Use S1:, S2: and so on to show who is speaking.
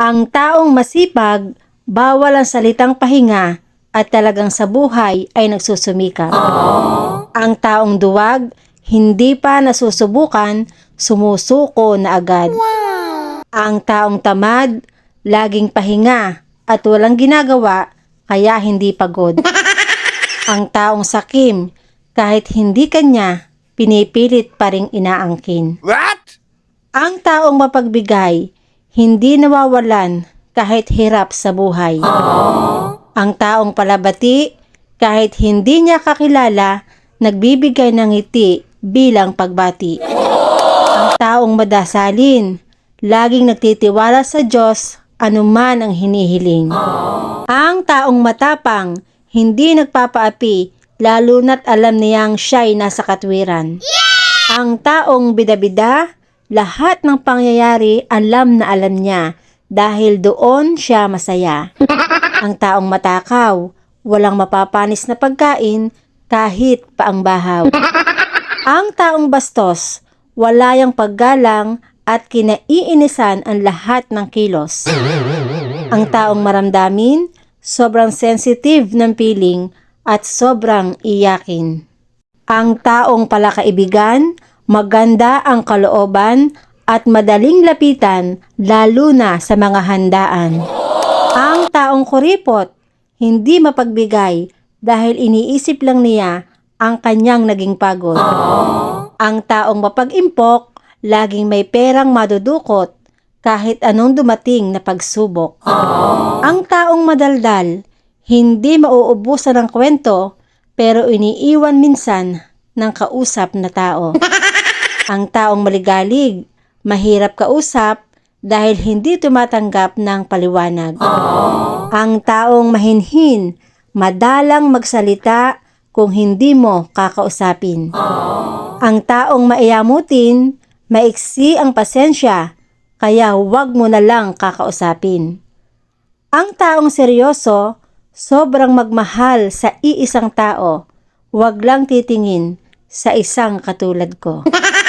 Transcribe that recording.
S1: Ang taong masipag, bawal ang salitang pahinga at talagang sa buhay ay nagsusumikap. Ang taong duwag, hindi pa nasusubukan, sumusuko na agad. Ang taong tamad, laging pahinga at walang ginagawa kaya hindi pagod. Ang taong sakim, kahit hindi kanya, pinipilit pa ring inaangkin.
S2: What?
S1: Ang taong mapagbigay, hindi nawawalan kahit hirap sa buhay. Ang taong palabati, kahit hindi niya kakilala, nagbibigay ng ngiti bilang pagbati. Ang taong madasalin, laging nagtitiwala sa Diyos anuman ang hinihiling. Ang taong matapang, hindi nagpapaapi, lalo na't alam niyang siya'y nasa katwiran. Ang taong bidabida, lahat ng pangyayari alam na alam niya dahil doon siya masaya. Ang taong matakaw, walang mapapanis na pagkain kahit pa ang bahaw. Ang taong bastos, wala yang paggalang at kinaiinisan ang lahat ng kilos. Ang taong maramdamin, sobrang sensitive ng piling at sobrang iyakin. Ang taong palakaibigan, maganda ang kalooban at madaling lapitan lalo na sa mga handaan. Ang taong kuripot, hindi mapagbigay dahil iniisip lang niya ang kanyang naging pagod. Ang taong mapag-impok, laging may perang madudukot kahit anong dumating na pagsubok. Ang taong madaldal, hindi mauubusan ng kwento pero iniiwan minsan ng kausap na tao. Ang taong maligalig, mahirap kausap dahil hindi tumatanggap ng paliwanag. Ang taong mahinhin, madalang magsalita kung hindi mo kakausapin. Ang taong maiyamutin, maiksi ang pasensya, kaya huwag mo na lang kakausapin. Ang taong seryoso, sobrang magmahal sa iisang tao, huwag lang titingin sa isang katulad ko.